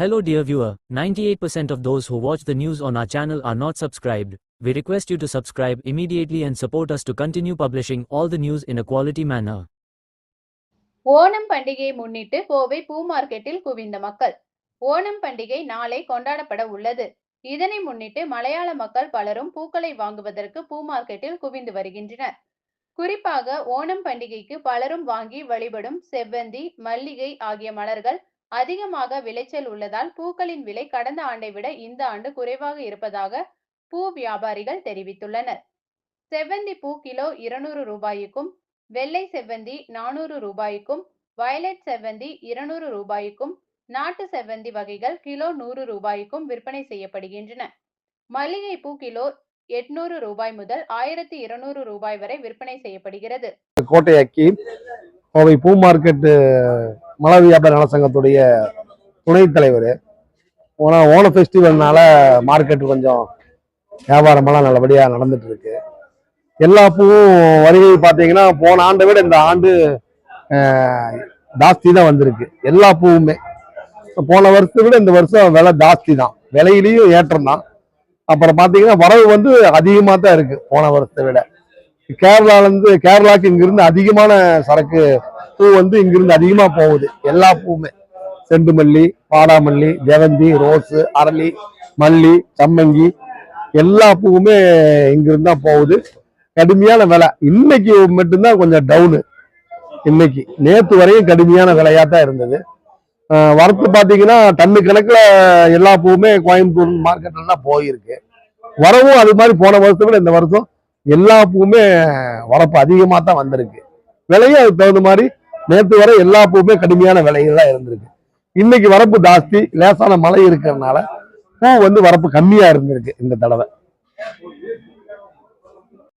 Hello dear viewer, 98% of those who watch the news on our channel are not subscribed. We request you to subscribe immediately and support us to continue publishing all the news in a quality manner. Onam பண்டிகையை முன்னிட்டு கோவை பூ மார்க்கெட்டில் குவிந்த மக்கள் ஓணம் பண்டிகை நாளை கொண்டாடப்பட உள்ளது இதனை முன்னிட்டு மலையாள மக்கள் பலரும் பூக்களை வாங்குவதற்கு பூ மார்க்கெட்டில் குவிந்து வருகின்றனர் குறிப்பாக ஓணம் பண்டிகைக்கு பலரும் வாங்கி வழிபடும் செவ்வந்தி மல்லிகை ஆகிய மலர்கள் அதிகமாக விளைச்சல் உள்ளதால் பூக்களின் விலை கடந்த ஆண்டை விட இந்த ஆண்டு குறைவாக இருப்பதாக பூ வியாபாரிகள் தெரிவித்துள்ளனர். செவ்வந்தி பூ கிலோ இருநூறு ரூபாய்க்கும் வெள்ளை செவ்வந்தி நானூறு ரூபாய்க்கும் வயலட் செவ்வந்தி இருநூறு ரூபாய்க்கும் நாட்டு செவ்வந்தி வகைகள் கிலோ நூறு ரூபாய்க்கும் விற்பனை செய்யப்படுகின்றன. மல்லிகை பூ கிலோ எட்நூறு ரூபாய் முதல் ஆயிரத்தி இருநூறு ரூபாய் வரை விற்பனை செய்யப்படுகிறது. கோட்டையாக்கி கோவை பூ மார்க்கெட் மல வியாபார நலசங்கத்துடைய துணைத் தலைவர். ஓன ஓண ஃபெஸ்டிவல்னால மார்க்கெட் கொஞ்சம் வியாபாரமெல்லாம் நல்லபடியாக நடந்துட்டு இருக்கு எல்லா பூவும் வருகை பார்த்தீங்கன்னா போன ஆண்டை விட இந்த ஆண்டு ஜாஸ்தி தான் வந்திருக்கு. எல்லா பூவுமே. போன வருஷத்தை விட இந்த வருஷம் விலை ஜாஸ்தி தான். விலையிலையும் ஏற்றம் தான். அப்புறம் பார்த்தீங்கன்னா வரவு வந்து அதிகமாக தான் இருக்குது போன வருஷத்தை விட. கேரளாலேருந்து கேரளாவுக்கு இங்கிருந்து அதிகமான சரக்கு பூ வந்து இங்கிருந்து அதிகமா போகுது. எல்லா பூவுமே. செண்டு மல்லி பாடாமல்லி ஜெவந்தி ரோஸு அரளி மல்லி சம்மங்கி எல்லா பூவுமே இங்கிருந்து தான் போகுது. கடுமையான விலை. இன்னைக்கு மட்டும்தான் கொஞ்சம் டவுனு. இன்னைக்கு. நேற்று வரையும் கடுமையான விலையா தான் இருந்தது. வரத்து பார்த்தீங்கன்னா டன்னு கணக்கில் எல்லா பூவுமே கோயம்புத்தூர் மார்க்கெட்லாம் போயிருக்கு. வரவும் அது மாதிரி போன வருஷத்தை விட இந்த வருஷம் எல்லா பூவுமே வரப்பு அதிகமாக தான் வந்திருக்கு. விலையும் அதுக்கு தகுந்த மாதிரி நேற்று வரை எல்லா பூவுமே கடுமையான விலையில் தான் இருந்திருக்கு. இன்னைக்கு வரப்பு ஜாஸ்தி லேசான மழை இருக்கிறதுனால பூ வந்து வரப்பு கம்மியா இருந்திருக்கு இந்த தடவை.